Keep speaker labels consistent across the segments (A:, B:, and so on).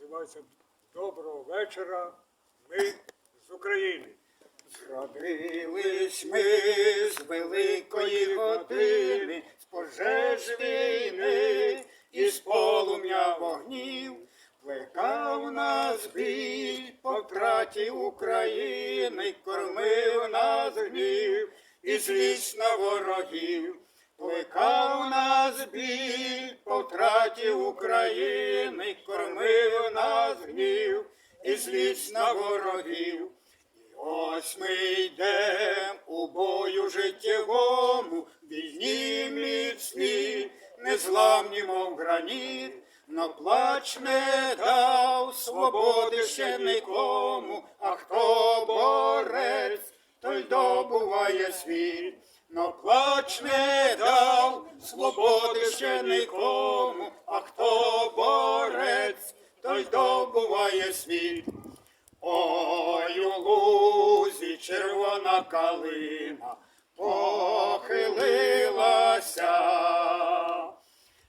A: називається Доброго вечора. Ми з України.
B: Зродились ми з великої години, з пожеж війни і з полум'я вогнів, плекав нас біль по втраті України, кормив нас гнів і злість на ворогів, плекав нас біль по втраті України, кормив нас гнів і злість на ворогів. Ось ми йдем у бою життєвому, вільні міцні, незламні, мов граніт, но плач не дав свободи ще нікому, а хто борець, той добуває світ. Но плач не свободи ще нікому, а хто борець, той добуває світ. Ой, у лузі червона калина похилилася.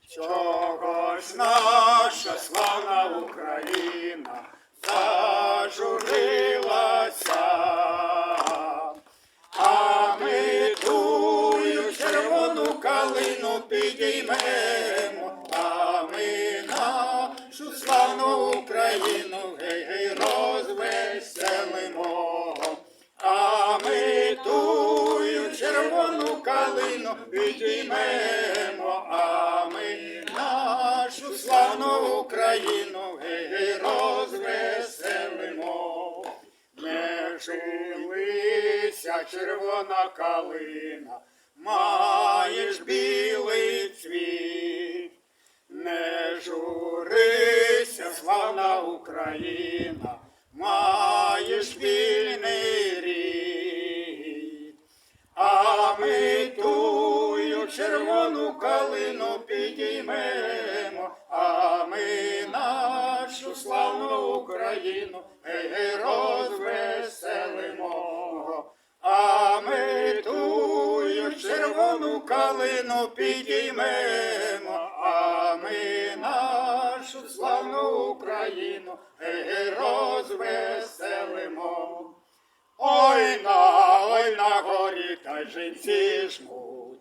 B: Чого ж наша славна Україна зажурилася? Нашу славну Україну гей, гей, розвеселимо. А ми тую червону калину підіймемо, а ми нашу славну Україну гей, гей, розвеселимо. Не жилися червона калина, маєш білий цвіт. Україна, маєш вільний рід. А ми тую червону калину підіймемо, а ми нашу славну Україну розвеселимо. А ми тую червону калину підіймемо, а ми нашу славну Україну розвеселимо. Ой на, ой на горі та жінці жмуть.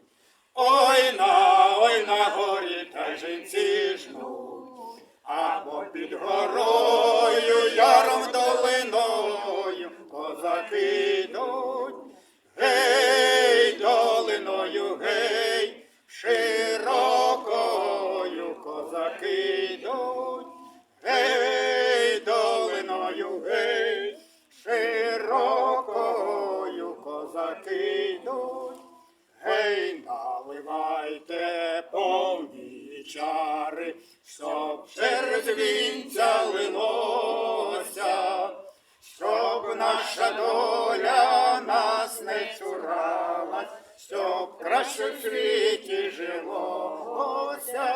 B: Ой на, ой на горі та жінці жмуть. Або під горою, яром долиною, козаки йдуть. Гей, наливайте повні чари, щоб через вінця лилося, щоб наша доля нас не чуралась, щоб краще в світі жилося,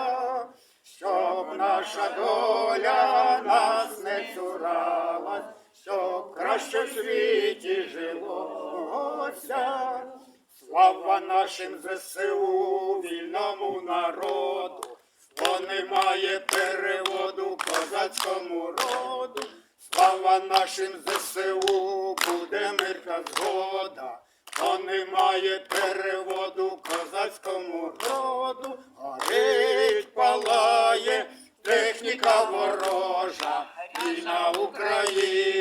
B: щоб наша доля нас не чуралась, щоб краще в світі жилося. Нашим ЗСУ, вільному народу, бо немає переводу козацькому роду. Слава нашим ЗСУ, буде мир та згода, бо немає переводу козацькому роду. Горить, палає техніка ворожа, вільна Україна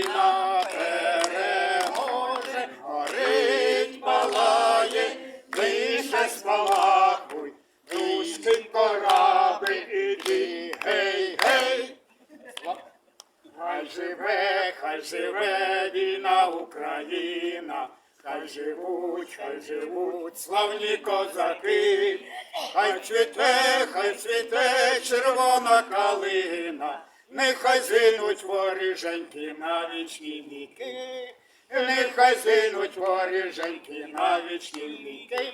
B: спалахуй, руський корабль іди, гей, гей. Хай живе, хай живе вільна Україна, хай живуть, хай живуть славні козаки, хай цвіте, хай цвіте червона калина, нехай зинуть воріженьки на вічні віки, нехай зинуть воріженьки на вічні віки.